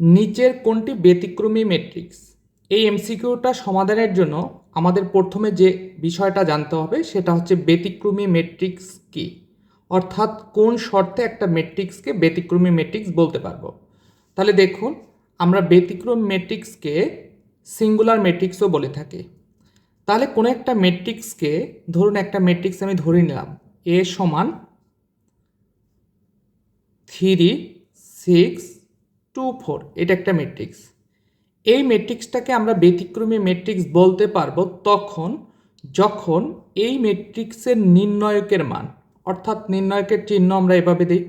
নিচের কোনটি ব্যতিক্রমী ম্যাট্রিক্স এই এমসিকিউটা সমাধানের জন্য আমাদের প্রথমে যে বিষয়টা জানতে হবে, সেটা হচ্ছে ব্যতিক্রমী ম্যাট্রিক্স কি? অর্থাৎ কোন শর্তে একটা ম্যাট্রিক্সকে ব্যতিক্রমী ম্যাট্রিক্স বলতে পারব? তাহলে দেখুন, আমরা ব্যতিক্রম ম্যাট্রিক্সকে সিঙ্গুলার ম্যাট্রিক্সও বলে থাকি। তাহলে কোনো একটা ম্যাট্রিক্সকে ধরুন একটা ম্যাট্রিক্স আমি ধরে নিলাম এ সমান থ্রি সিক্স টু ফোর এটা একটা ম্যাট্রিক্স এই ম্যাট্রিক্সটাকে আমরা ব্যতিক্রমী ম্যাট্রিক্স বলতে পারব তখন যখন এই ম্যাট্রিক্সের নির্ণায়কের মান, অর্থাৎ নির্ণায়কের চিহ্ন আমরা এভাবে দিই,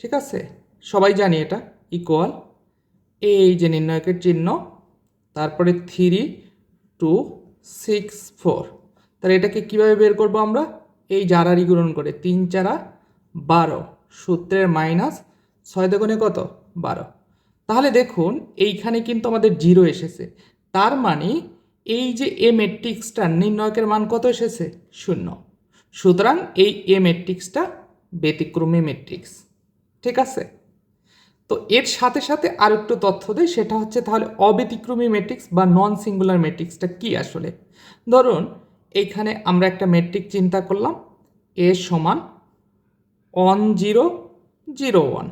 ঠিক আছে? সবাই জানি এটা ইকুয়াল এই যে নির্ণায়কের চিহ্ন, তারপরে থ্রি টু সিক্স ফোর তাহলে এটাকে কীভাবে বের করব আমরা? এই জারারি গুণন করে, তিন চারা বারো, সূত্রের মাইনাস ছয় দেগুণে কত? বারো। তাহলে দেখুন, এইখানে কিন্তু আমাদের জিরো এসেছে। তার মানে এই যে এ ম্যাট্রিক্সটার নির্ণয়কের মান কত এসেছে? শূন্য। সুতরাং এই এ ম্যাট্রিক্সটা ব্যতিক্রমী ম্যাট্রিক্স। ঠিক আছে? তো এর সাথে সাথে আর একটু তথ্য দেয় সেটা হচ্ছে তাহলে অব্যতিক্রমী ম্যাট্রিক্স বা নন সিঙ্গুলার ম্যাট্রিক্সটা কি আসলে? ধরুন, এইখানে আমরা একটা ম্যাট্রিক চিন্তা করলাম, এ সমান ওয়ান জিরো জিরো ওয়ান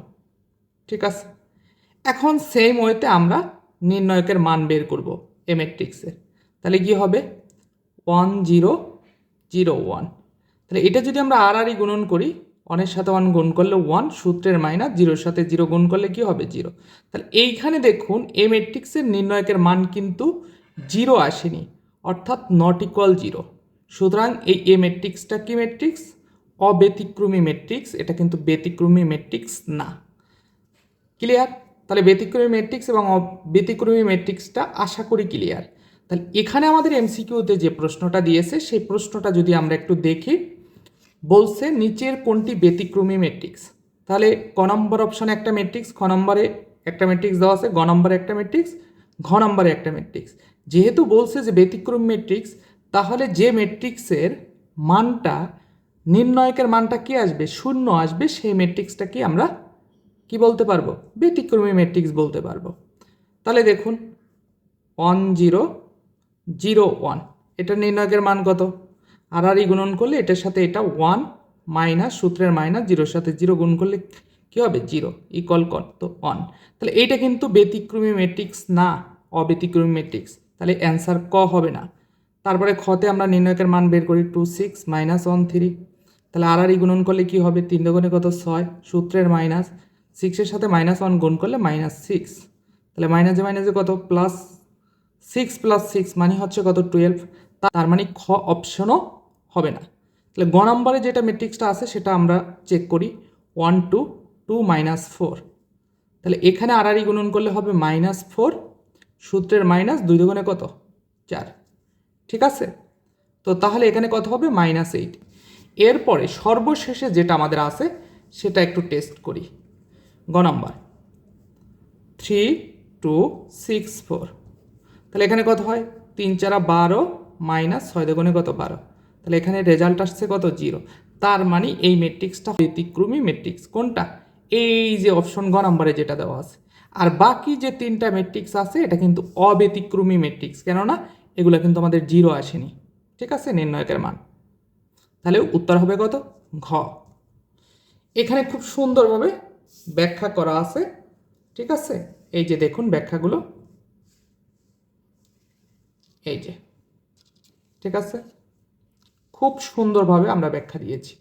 ঠিক আছে? এখন সেম ওয়েতে আমরা নির্ণয়কের মান বের করব এ ম্যাট্রিক্সের তাহলে কি হবে? ওয়ান জিরো জিরো ওয়ান তাহলে এটা যদি আমরা আর আরই গুণন করি ওয়ানের সাথে ওয়ান গুণ করলে ওয়ান সূত্রের মাইনাস জিরোর সাথে জিরো গুণ করলে কি হবে? জিরো তাহলে এইখানে দেখুন এ ম্যাট্রিক্সের নির্ণয়কের মান কিন্তু জিরো আসেনি, অর্থাৎ নট ইকুয়াল জিরো সুতরাং এই এ ম্যাট্রিক্সটা কি ম্যাট্রিক্স অব্যতিক্রমী ম্যাট্রিক্স এটা কিন্তু ব্যতিক্রমী ম্যাট্রিক্স না। ক্লিয়ার তাহলে ব্যতিক্রমী ম্যাট্রিক্স এবং ব্যতিক্রমী ম্যাট্রিক্সটা আশা করি ক্লিয়ার তাহলে এখানে আমাদের এমসিকিউতে যে প্রশ্নটা দিয়েছে, সেই প্রশ্নটা যদি আমরা একটু দেখি, বলছে নিচের কোনটি ব্যতিক্রমী ম্যাট্রিক্স তাহলে ক নম্বর অপশনে একটা ম্যাট্রিক্স খ নম্বরে একটা ম্যাট্রিক্স দেওয়া আছে, গ নম্বরে একটা ম্যাট্রিক্স ঘ নম্বরে একটা ম্যাট্রিক্স যেহেতু বলছে যে ব্যতিক্রম ম্যাট্রিক্স তাহলে যে ম্যাট্রিক্সের মানটা, নির্ণয়কের মানটা কি আসবে? শূন্য আসবে, সেই ম্যাট্রিক্সটাকে আমরা কি বলতে পারব? ব্যতিক্রমী ম্যাট্রিক্স বলতে পারব। তাহলে দেখুন ওয়ান জিরো জিরো ওয়ান এটা নির্ণয়কের মান কত? আর আর গুণন করলে এটার সাথে এটা ওয়ান মাইনাস সূত্রের মাইনাস জিরোর সাথে জিরো গুণ করলে কী হবে? জিরো ইকুয়াল কত ওয়ান তাহলে এইটা কিন্তু ব্যতিক্রমী ম্যাট্রিক্স না, অব্যতিক্রমী ম্যাট্রিক্স তাহলে অ্যান্সার ক হবে না। তারপরে খতে আমরা নির্ণয়কের মান বের করি two six minus one three তাহলে আর আর গুণন করলে কী হবে? তিন দুগুণে কত? ছয়। সূত্রের মাইনাস সিক্সের সাথে মাইনাস ওয়ান গুণ করলে মাইনাস সিক্স তাহলে মাইনাসে মাইনাসে কত? প্লাস সিক্স প্লাস সিক্স মানে হচ্ছে কত? টুয়েলভ তার মানে খ অপশনও হবে না। তাহলে গ নম্বরে যেটা ম্যাট্রিক্সটা আছে, সেটা আমরা চেক করি। One two two minus four তাহলে এখানে আরই গুণন করলে হবে মাইনাস ফোর সূত্রের মাইনাস দুই দুগুণে কত? চার। ঠিক আছে? তো তাহলে এখানে কত হবে? মাইনাস এইট এরপরে সর্বশেষে যেটা আমাদের আছে, সেটা একটু টেস্ট করি। গ number. Three, two, six, four. তাহলে এখানে কত হয়? তিন চারা বারো মাইনাস ছয় দুগুণে কত বারো? তাহলে এখানে রেজাল্ট আসছে কত? জিরো। তার মানে এই ম্যাট্রিক্সটা ব্যতিক্রমী ম্যাট্রিক্স কোনটা? এই যে অপশন গ নম্বরে যেটা দেওয়া আছে। আর বাকি যে তিনটা ম্যাট্রিক্স আছে, এটা কিন্তু অব্যতিক্রমী ম্যাট্রিক্স কেননা এগুলো কিন্তু আমাদের জিরো আসেনি। ঠিক আছে? নির্ণয়কের মান। তাহলে উত্তর হবে কত? ঘ। এখানে খুব সুন্দরভাবে ব্যাখ্যা করা আছে, ঠিক আছে? এই যে দেখুন ব্যাখ্যাগুলো। এই যে, ঠিক আছে? খুব সুন্দরভাবে আমরা ব্যাখ্যা দিয়েছি।